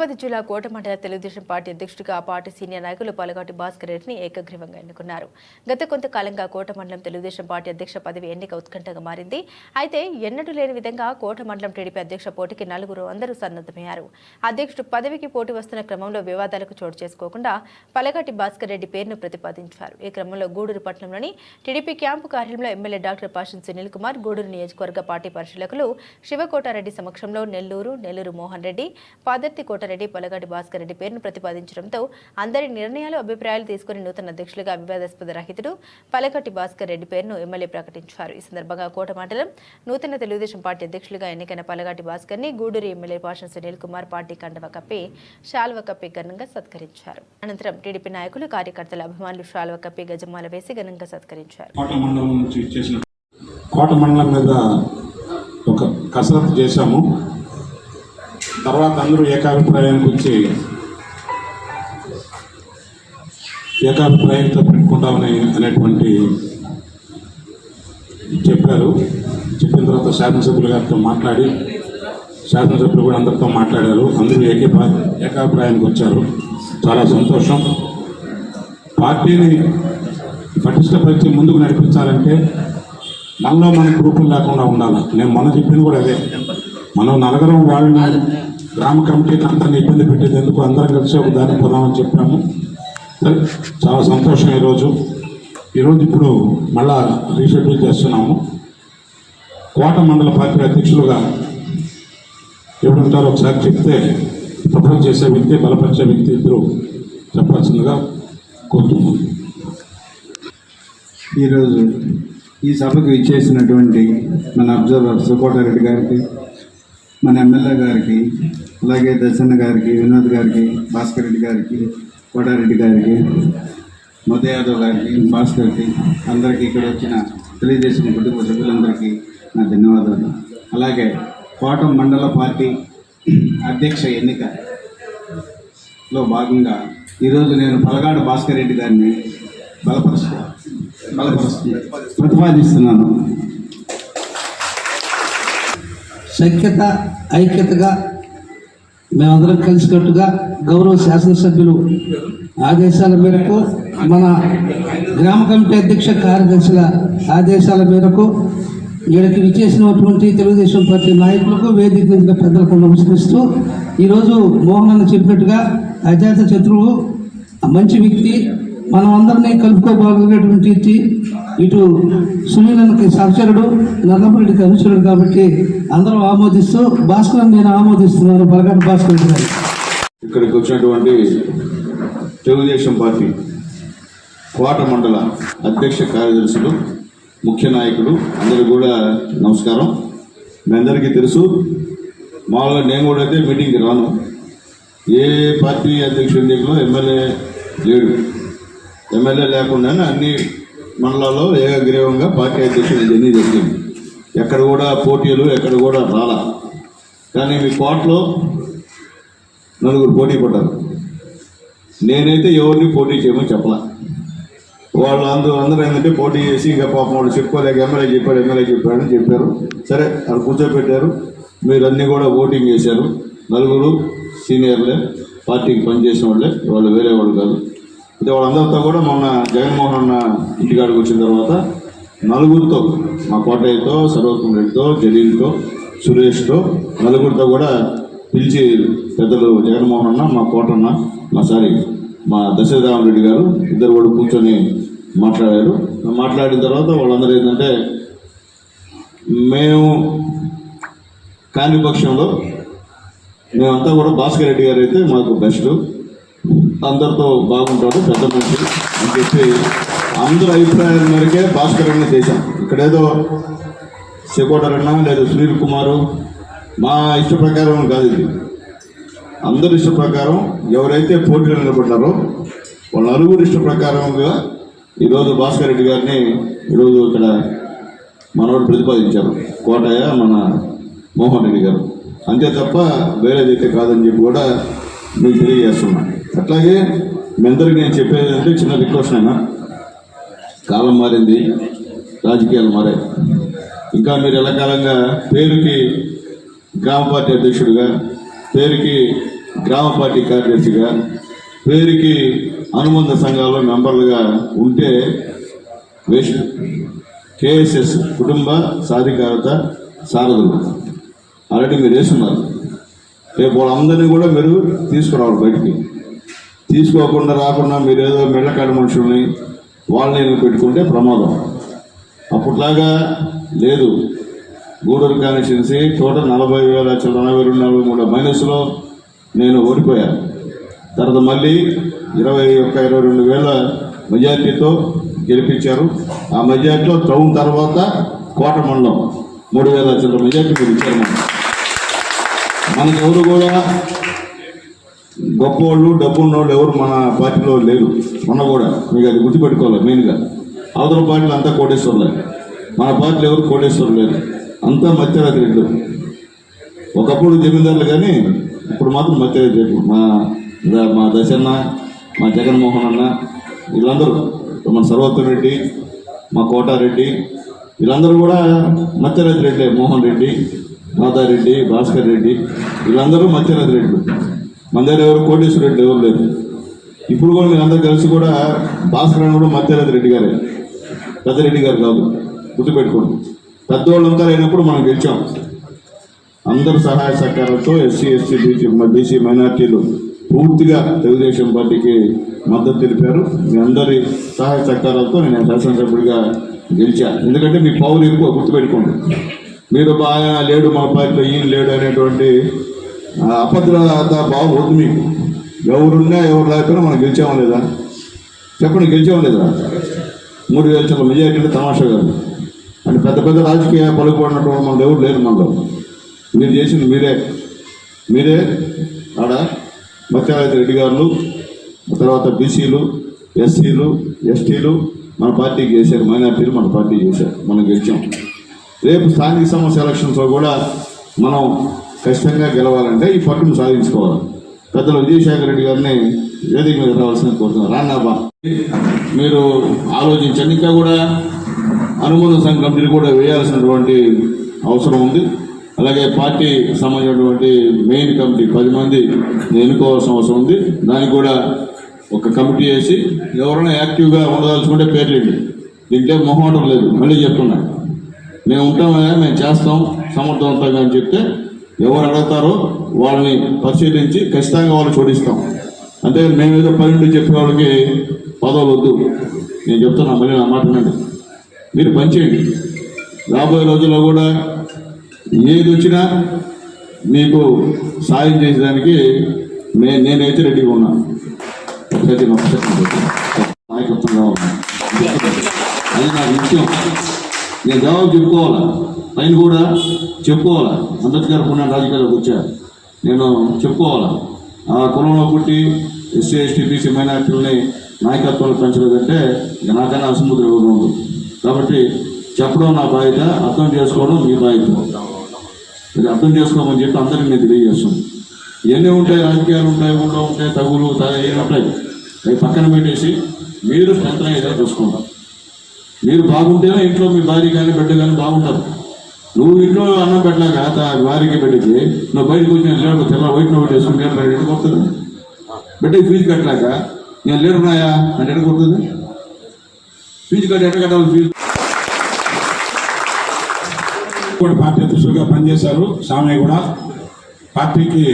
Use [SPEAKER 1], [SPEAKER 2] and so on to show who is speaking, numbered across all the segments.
[SPEAKER 1] తిరుపతి జిల్లా కోట మండల తెలుగుదేశం పార్టీ అధ్యక్షుడిగా ఆ పార్టీ సీనియర్ నాయకులు పాలగాటి భాస్కర్ రెడ్డిని ఏకగ్రీవంగా ఎన్నుకున్నారు. గత కొంతకాలంగా కోట మండలం తెలుగుదేశం పార్టీ అధ్యక్ష పదవి ఎన్నిక ఉత్కంఠగా మారింది. అయితే ఎన్నడూ లేని విధంగా కోట మండలం టీడీపీ అధ్యక్ష పోటీకి నలుగురు అందరూ సన్నద్ధమయ్యారు. అధ్యక్షుడు పదవికి పోటీ వస్తున్న క్రమంలో వివాదాలకు చోటు చేసుకోకుండా పలగాటి భాస్కర్ రెడ్డి పేరును ప్రతిపాదించారు. ఈ క్రమంలో గూడూరు పట్టణంలోని టీడీపీ క్యాంపు కార్యాలయంలో ఎమ్మెల్యే డాక్టర్ పాషన్ సునీల్ కుమార్ గూడూరు నియోజకవర్గ పార్టీ పరిశీలకులు శివకోటారెడ్డి సమక్షంలో నెల్లూరు నెల్లూరు మోహన్ రెడ్డి పాదర్తి రెడ్డి పలగాటి భాస్కర్ రెడ్డి పేరును ప్రతిపాదించడంతో అందరి నిర్ణయాలు అభిప్రాయాలు తీసుకుని నూతన అధ్యక్షులుగా వివాదాస్పద రహితుడు పలగటి భాస్కర్ రెడ్డి పేరును ఎమ్మెల్యే ప్రకటించారు. ఈ సందర్భంగా కోట మండలం నూతన తెలుగుదేశం పార్టీ అధ్యక్షులుగా ఎన్నికైన పలగాటి భాస్కర్ని గూడూరు ఎమ్మెల్యే పాషణ సునీల్ కుమార్ పార్టీ కండవ కప్పి శాల్వ కప్పి ఘనంగా సత్కరించారు. అనంతరం టీడీపీ నాయకులు కార్యకర్తల అభిమానులు శాల్వ కప్పి గజమాల వేసి ఘనంగా సత్కరించారు.
[SPEAKER 2] కోట మండలం కోట మండలం మీద ఒక కసరత్తు చేశాము. తర్వాత అందరూ ఏకాభిప్రాయానికి వచ్చి ఏకాభిప్రాయంతో పెట్టుకుంటామని అనేటువంటి చెప్పారు. చెప్పిన తర్వాత శాసనసభ్యులు గారితో మాట్లాడి శాసనసభ్యులు కూడా అందరితో మాట్లాడారు. అందరూ ఏకీభా ఏకాభిప్రాయానికి వచ్చారు. చాలా సంతోషం. పార్టీని పటిష్టపరిచి ముందుకు నడిపించాలంటే మనలో మన గ్రూపులు లేకుండా ఉండాలి. నేను మొన్న చెప్పింది కూడా అదే. మనం నలుగురం వాళ్ళు గ్రామ కమిటీని అందరిని ఇబ్బంది పెట్టేది ఎందుకు అందరం కలిసి ఒక దారి పోదామని చెప్పాము. చాలా సంతోషం ఈరోజు. ఈరోజు ఇప్పుడు మళ్ళా రీషెడ్యూల్ చేస్తున్నాము. కోట మండల పార్టీ అధ్యక్షులుగా ఎవరుంటారో ఒకసారి చెప్తే ప్రపోజ్ చేసే వ్యక్తి బలపరిచే వ్యక్తి ఇద్దరు చెప్పాల్సిందిగా కోరుతున్నాను
[SPEAKER 3] ఈరోజు ఈ సభకు ఇచ్చేసినటువంటి మన అబ్జర్వర్ సుకోటారెడ్డి గారికి మన ఎమ్మెల్యే గారికి అలాగే దర్శన గారికి వినోద్ గారికి భాస్కర్ రెడ్డి గారికి కోటారెడ్డి గారికి మధు యాదవ్ గారికి భాస్కర్కి అందరికీ ఇక్కడ వచ్చిన తెలుగుదేశం కుటుంబ సభ్యులందరికీ నా ధన్యవాదాలు. అలాగే కోట మండల పార్టీ అధ్యక్ష ఎన్నికలో భాగంగా ఈరోజు నేను పలగాడు భాస్కర్ రెడ్డి గారిని బలపరుస్తూ బలపరుస్తూ ప్రతిపాదిస్తున్నాను.
[SPEAKER 4] సఖ్యత ఐక్యతగా మేమందరం కలిసికట్టుగా గౌరవ శాసనసభ్యులు ఆదేశాల మేరకు మన గ్రామ కమిటీ అధ్యక్ష కార్యదర్శుల ఆదేశాల మేరకు ఈడకి విచ్చేసినటువంటి తెలుగుదేశం పార్టీ నాయకులకు వేదిక మీద పెద్దలకు నమస్కరిస్తూ ఈరోజు మోహన్ అన్న చెప్పినట్టుగా అజాత శత్రువు మంచి వ్యక్తి మనం అందరినీ కలుపుకోగలిగినటువంటి ఇటు సునీలకి సహచరుడు నల్లపురెడ్డికి అనుచరుడు కాబట్టి అందరూ ఆమోదిస్తూ భాస్కర్ నేను ఆమోదిస్తున్నాను బలగట్ భాస్కర్ గారు.
[SPEAKER 5] ఇక్కడికి వచ్చినటువంటి తెలుగుదేశం పార్టీ కోట మండల అధ్యక్ష కార్యదర్శులు ముఖ్య నాయకులు అందరికీ కూడా నమస్కారం. మీ అందరికీ తెలుసు మామూలుగా నేను కూడా అయితే మీటింగ్కి రాను. ఏ పార్టీ అధ్యక్షుడి దగ్గర ఎమ్మెల్యే లేడు. ఎమ్మెల్యే లేకుండానే అన్ని మండలాల్లో ఏకగ్రీవంగా పార్టీ అధ్యక్షుడు ఎన్ని జరిగింది ఎక్కడ కూడా పోటీలు ఎక్కడ కూడా రాలా. కానీ మీ కోట్లో నలుగురు పోటీ పడ్డారు. నేనైతే ఎవరిని పోటీ చేయమని చెప్పలా. వాళ్ళు అందరూ అందరూ ఏంటంటే పోటీ చేసి ఇంకా పాపం వాళ్ళు చెప్పుకోలేక ఎమ్మెల్యే చెప్పాడు ఎమ్మెల్యే చెప్పాడని చెప్పారు. సరే వాళ్ళు కూర్చోబెట్టారు. మీరన్నీ కూడా ఓటింగ్ చేశారు. నలుగురు సీనియర్లే పార్టీకి పనిచేసిన వాళ్ళే వాళ్ళు వేరే వాళ్ళు కాదు. అంటే వాళ్ళందరితో కూడా మొన్న జగన్మోహన్ అన్న ఇంటికాడికి వచ్చిన తర్వాత నలుగురితో మా కోటయ్యతో సర్వోత్తమ్ రెడ్డితో జలీల్తో సురేష్తో నలుగురితో కూడా పిలిచి పెద్దలు జగన్మోహన్ అన్న మా కోటన్న మా సారీ మా దశరథరామ రెడ్డి గారు ఇద్దరు కూడా కూర్చొని మాట్లాడారు. మాట్లాడిన తర్వాత వాళ్ళందరూ ఏంటంటే మేము కాని పక్షంలో మేమంతా కూడా భాస్కర్ రెడ్డి గారు అయితే మాకు బెస్ట్. అందరితో బాగుంటాడు పెద్ద మనిషి అని చెప్పి అందరి అభిప్రాయం మేరకే భాస్కర్ అన్న చేశాం ఇక్కడేదో శివకోటరన్న లేదు సునీల్ కుమారు మా ఇష్ట ప్రకారం కాదు ఇది. అందరి ఇష్ట ప్రకారం ఎవరైతే పోటీలో నిలబడ్డారో వాళ్ళ నలుగురు ఇష్ట ప్రకారంగా ఈరోజు భాస్కర్ రెడ్డి గారిని ఈరోజు ఇక్కడ మనవాడు ప్రతిపాదించారు. కోటయ్య మన మోహన్ రెడ్డి గారు. అంతే తప్ప వేరేదైతే కాదని చెప్పి కూడా మీకు తెలియజేస్తున్నాను అట్లాగే మీ అందరికీ నేను చెప్పేది అంటే చిన్న రిక్వెస్ట్ అయినా కాలం మారింది రాజకీయాలు మారాయి. ఇంకా మీరు ఎల్లకాలంగా పేరుకి గ్రామ పార్టీ అధ్యక్షుడిగా పేరుకి గ్రామ పార్టీ కార్యదర్శిగా పేరుకి అనుబంధ సంఘాల్లో మెంబర్లుగా ఉంటే వేస్ట్. కేఎస్ఎస్ కుటుంబ సాధికారత సారథులు ఆల్రెడీ మీరు వేస్తున్నారు రేపు వాళ్ళందరినీ కూడా మీరు తీసుకురావాలి బయటికి. తీసుకోకుండా రాకుండా మీరు ఏదో మెళ్ళకాడ మనుషుల్ని వాళ్ళని పెట్టుకుంటే ప్రమాదం. అప్పట్లాగా లేదు. గూడూరు కాన్స్టిట్యున్సీ టోటల్ నలభై వేల లక్షల నలభై రెండు నలభై మూడు మైనస్లో నేను ఓడిపోయాను తర్వాత మళ్ళీ ఇరవై ఒక్క ఇరవై రెండు వేల మెజార్టీతో గెలిపించారు. ఆ మెజార్టీలో టౌన్ తర్వాత కోట మండలం మూడు వేల లక్షల మెజార్టీ మీరు ఇచ్చారు. ఎవరు కూడా గొప్పవాళ్ళు డబ్బున్నోళ్ళు ఎవరు మన పార్టీలో లేరు. మొన్న కూడా. మీకు అది గుర్తుపెట్టుకోవాలి మెయిన్గా. అవతల పార్టీలు అంతా కోటేశ్వర్లే. మన పార్టీలో ఎవరు కోటేశ్వరులు లేరు. అంతా మత్స్యరాతి రెడ్లు ఒకప్పుడు జమీందారులు కానీ ఇప్పుడు మాత్రం మత్స్యరాతి రెడ్లు మా మా దశన్న మా జగన్మోహన్ అన్న వీళ్ళందరూ. మన సర్వోత్తమ్ రెడ్డి మా కోటారెడ్డి వీళ్ళందరూ కూడా మత్స్యరాతి రెడ్డి మోహన్ రెడ్డి మాతారెడ్డి భాస్కర్ రెడ్డి వీళ్ళందరూ మత్స్యరాతి రెడ్లు మన దగ్గర ఎవరు కోటేశ్వర రెడ్డి ఎవరు లేదు ఇప్పుడు కూడా మీరు కలిసి కూడా భాస్కర్ అని కూడా మత్స్యరాతి రెడ్డి గారే. పెద్దరెడ్డి గారు కాదు గుర్తుపెట్టుకోండి. పెద్దవాళ్ళంతా లేనప్పుడు మనం గెలిచాం. అందరు సహాయ సహకారంతో ఎస్సీ ఎస్సీ బీసీ బీసీ మైనార్టీలు పూర్తిగా తెలుగుదేశం పార్టీకి మద్దతు తెలిపారు. మీ అందరి సహాయ సహకారాలతో నేను శాసనసభ్యుడిగా గెలిచా. ఎందుకంటే మీ పౌరు ఎక్కువ గుర్తుపెట్టుకోండి. మీరు బాగా లేడు మా పార్టీలో ఈయన లేడు అనేటువంటి అభద్రత భావం వద్దు మీకు. ఎవరున్నా ఎవరు లేకపోయినా మనం గెలిచామా లేదా? చెప్పండి గెలిచామా లేదా? మూడు వేల చిల్లర మెజారిటీ అంటే తమాషా కాదు. అంటే పెద్ద పెద్ద రాజకీయ పలుకుబడినటువంటి మన ఎవరు లేరు మనలో. మీరు చేసింది మీరే. మీరే. ఆడ మత్స్యావతి రెడ్డి గారు తర్వాత బీసీలు ఎస్సీలు ఎస్టీలు మన పార్టీకి చేశారు. మైనార్టీలు మన పార్టీ చేశారు. మనం గెలిచాం. రేపు స్థానిక సంస్థ ఎలక్షన్స్లో కూడా మనం ఖచ్చితంగా గెలవాలంటే ఈ పట్టును సాధించుకోవాలి. పెద్దలు విజయశేఖర రెడ్డి గారిని వేదిక మీద రావాల్సిన కోరుతున్నారు రాన్నాబా మీరు ఆలోచించండి. ఇంకా కూడా అనుబంధ సంఘ కమిటీలు కూడా వేయాల్సినటువంటి అవసరం ఉంది. అలాగే పార్టీ సంబంధించినటువంటి మెయిన్ కమిటీ పది మంది ఎన్నుకోవాల్సిన అవసరం ఉంది. దానికి కూడా ఒక కమిటీ వేసి ఎవరైనా యాక్టివ్గా ఉండదలుచుకుంటే పేర్లేండి దీంట్లో మొహమాటం లేదు. మళ్ళీ చెప్తున్నా. మేము ఉంటామయ్యా మేము చేస్తాం సమర్థవంతంగా అని చెప్తే ఎవరు అడుగుతారో వాళ్ళని పరిశీలించి ఖచ్చితంగా వాళ్ళు చూడిస్తాం అంతే మేము ఏదో పన్నెండు చెప్పే వాళ్ళకి పదవులు వద్దు నేను చెప్తున్నా మళ్ళీ నా మాట వినండి. మీరు పనిచేయండి రాబోయే రోజుల్లో కూడా ఏది వచ్చినా మీకు సాయం చేసేదానికి నే నేనైతే రెడీగా ఉన్నాను నాయకత్వంగా ఉన్నాను. అది నా విషయం. నేను జవాబు చెప్పుకోవాలా? పైన కూడా చెప్పుకోవాలా? అంబేద్కర్ పుణ్య రాజకీయాలకు వచ్చా నేను చెప్పుకోవాలా? ఆ కులంలో పుట్టి ఎస్సీ ఎస్టీ బీసీ మైనార్టీలని నాయకత్వాలు పెంచలేదంటే ఇక నాకైనా అసముద్రం ఉంది. కాబట్టి చెప్పడం నా బాధ్యత అర్థం చేసుకోవడం మీ బాధ్యత. ఇది అర్థం చేసుకోమని చెప్పి అందరికీ నేను తెలియజేస్తున్నాను ఎన్ని ఉంటాయి రాజకీయాలు ఉంటాయి ఊళ్ళో ఉంటాయి తగులు ఏమి ఉంటాయి అవి పక్కన పెట్టేసి మీరు స్వంతంగా ఏదో చూసుకుంటారు మీరు బాగుంటేనే ఇంట్లో మీ భార్య కానీ బిడ్డ కానీ బాగుంటారు. నువ్వు ఇంట్లో అన్నం పెట్టలేక తా- భార్యకి బిడ్డకి నువ్వు బయటకు వచ్చిన లేడు తెల్ల వైట్ నోట్ వేసుకుంటే బయట ఎక్కడ బిడ్డకి ఫీజు కట్టలేక నేను లేడున్నాయా అంటే ఎక్కడ కొడుతుంది ఫీజు కట్టి ఎక్కడ కట్టాలి ఫీజు?
[SPEAKER 2] కూడా పార్టీ అధ్యక్షులుగా పనిచేశారు. సామయ్య కూడా పార్టీకి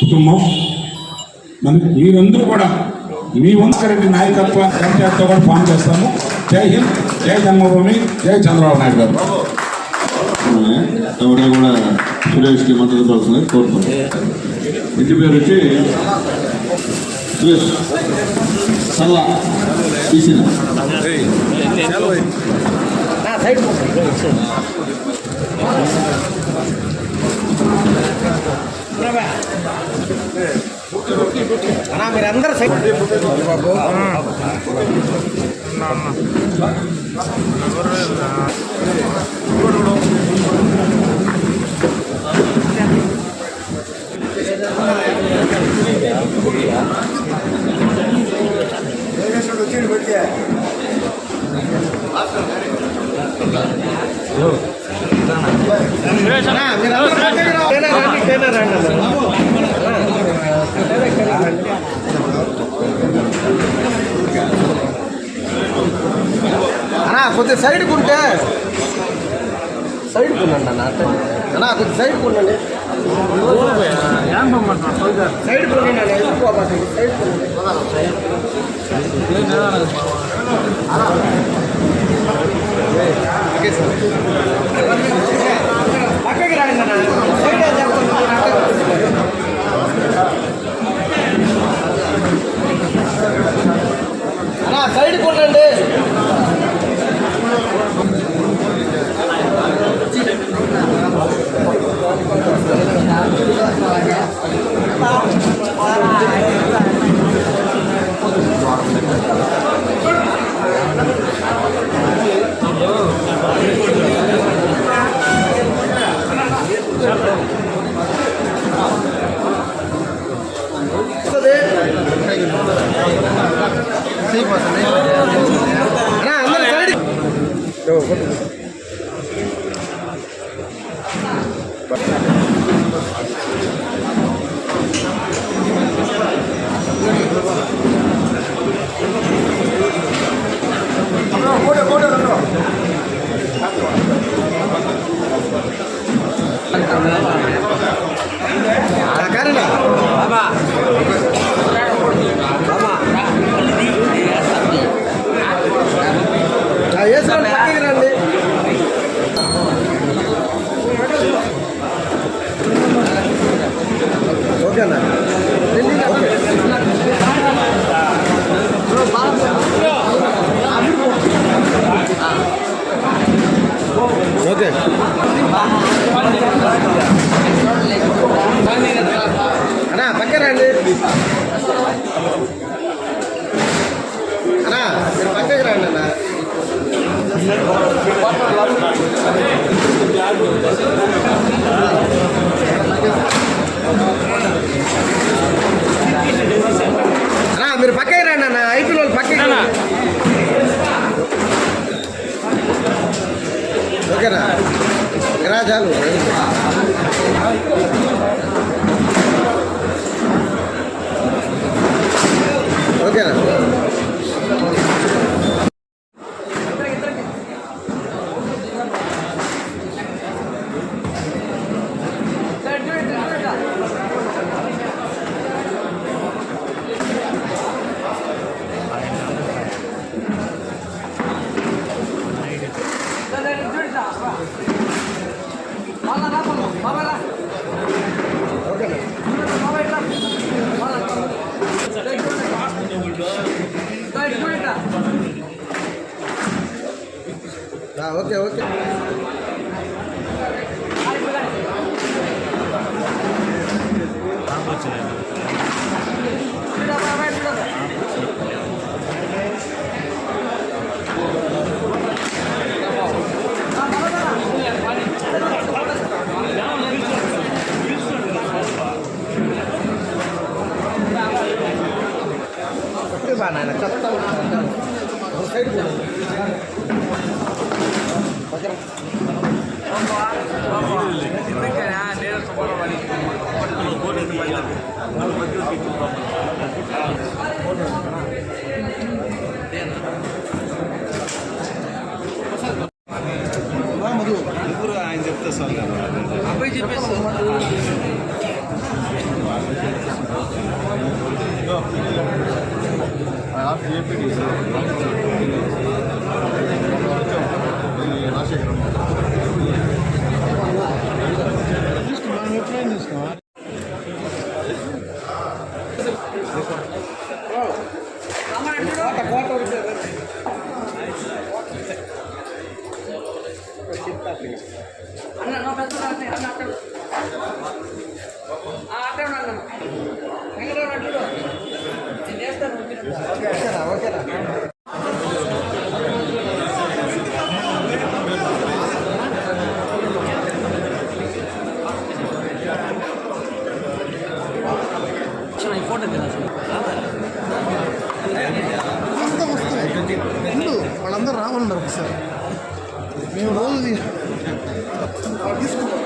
[SPEAKER 2] కుటుంబం. మన మీరందరూ కూడా మీ వంశరెడ్డి నాయకత్వ కమిటీతో కూడా ఫామ్ చేస్తాము. జై హింద్ జై జన్మభూమి జై చంద్రబాబు నాయుడు గారు.
[SPEAKER 5] ఎవరైనా కూడా సురేష్కి మద్దతు పడుతుంది కోరుతున్నాను ఇంటి పేరు వచ్చి సురేష్. సల్లా తీసిన
[SPEAKER 6] మీరందరూ సైడ్ మీరందరూ రండి రండి కొద్దిగా సైడ్కి ఉంటే సైడ్కి கொஞ்சம் சைடு கொண்டு. சைடு பண்ணண்ணா நாட்டை அண்ணா கொஞ்சம் சைடு பண்ணு சைடு பண்ணு சைடு பண்ணு ஓகே சார் ఓకే అన్నా పక్కన రండి అన్నా మీరు పక్కకి రండి అన్నా అన్నా మీరు పక్కకి రండి అన్న ఐపీఎల్ వాళ్ళు పక్కకి రండి. ఓకేనా రా చాలు ఓకేనా? ఓకేనా
[SPEAKER 7] ముందు వాళ్ళందరూ రావాలన్నారు ఒకసారి. మేము రోజు తీసుకుంటాం